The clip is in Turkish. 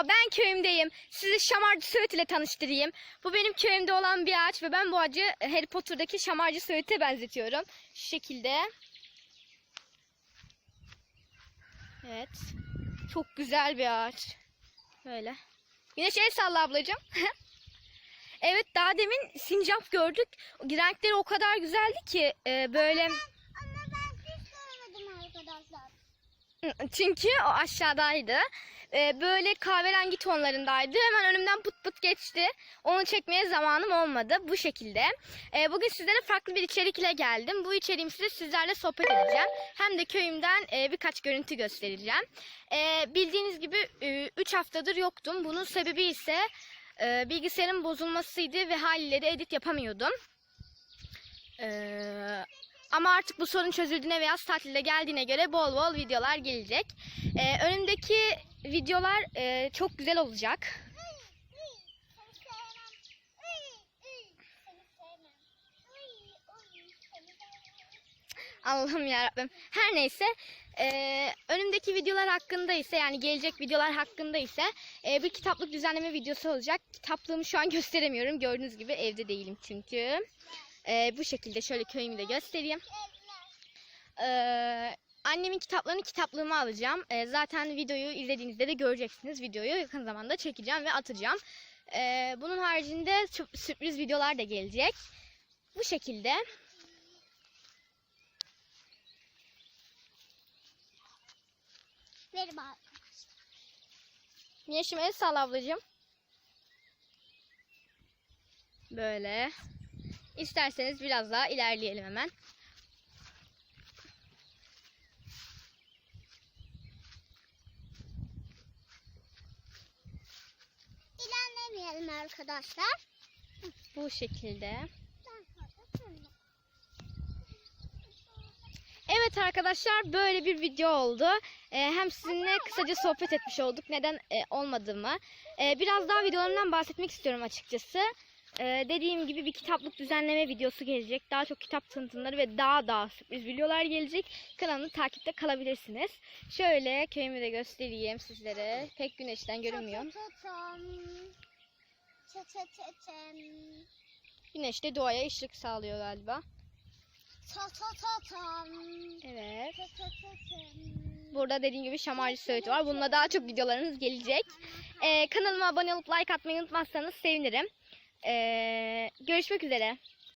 Merhaba ben köyümdeyim. Sizi şamarcı söğüt ile tanıştırayım. Bu benim köyümde olan bir ağaç ve ben bu ağacı Harry Potter'daki şamarcı söğüte benzetiyorum. Şu şekilde. Evet. Çok güzel bir ağaç. Böyle. Güneş el salla ablacığım. evet daha demin sincap gördük. Renkleri o kadar güzeldi ki e, böyle... Ama ben hiç görmedim arkadaşlar. Çünkü o aşağıdaydı. Ee, böyle kahverengi tonlarındaydı. Hemen önümden pıt pıt geçti. Onu çekmeye zamanım olmadı. Bu şekilde. Ee, bugün sizlere farklı bir içerikle geldim. Bu içeriğim size sizlerle sohbet edeceğim. Hem de köyümden e, birkaç görüntü göstereceğim. Ee, bildiğiniz gibi 3 haftadır yoktum. Bunun sebebi ise e, bilgisayarın bozulmasıydı ve haliyle de edit yapamıyordum. Ee, ama artık bu sorun çözüldüğüne ve yaz tatilde geldiğine göre bol bol videolar gelecek. Ee, önümdeki videolar e, çok güzel olacak. Allah'ım yarabbim. Her neyse e, önümdeki videolar hakkında ise yani gelecek videolar hakkında ise e, bir kitaplık düzenleme videosu olacak. Kitaplığımı şu an gösteremiyorum. Gördüğünüz gibi evde değilim çünkü. E, bu şekilde şöyle köyümü de göstereyim. Ee, annemin kitaplarını kitaplığıma alacağım. Ee, zaten videoyu izlediğinizde de göreceksiniz. Videoyu yakın zamanda çekeceğim ve atacağım. Ee, bunun haricinde sü- sürpriz videolar da gelecek. Bu şekilde. Merhaba. Yeşim el sağ ablacığım. Böyle. İsterseniz biraz daha ilerleyelim hemen. İlerlemeyelim arkadaşlar. Bu şekilde. Evet arkadaşlar böyle bir video oldu. Ee, hem sizinle kısaca sohbet etmiş olduk. Neden e, olmadığımı. Ee, biraz daha videolarımdan bahsetmek istiyorum açıkçası. Ee, dediğim gibi bir kitaplık düzenleme videosu gelecek. Daha çok kitap tanıtımları ve daha daha sürpriz videolar gelecek. Kanalını takipte kalabilirsiniz. Şöyle köyümü de göstereyim sizlere. Pek güneşten görünmüyor. Güneş de doğaya ışık sağlıyor galiba. Evet. Burada dediğim gibi şamarcı söğütü var. Bununla daha çok videolarınız gelecek. Ee, kanalıma abone olup like atmayı unutmazsanız sevinirim. Ee, görüşmek üzere.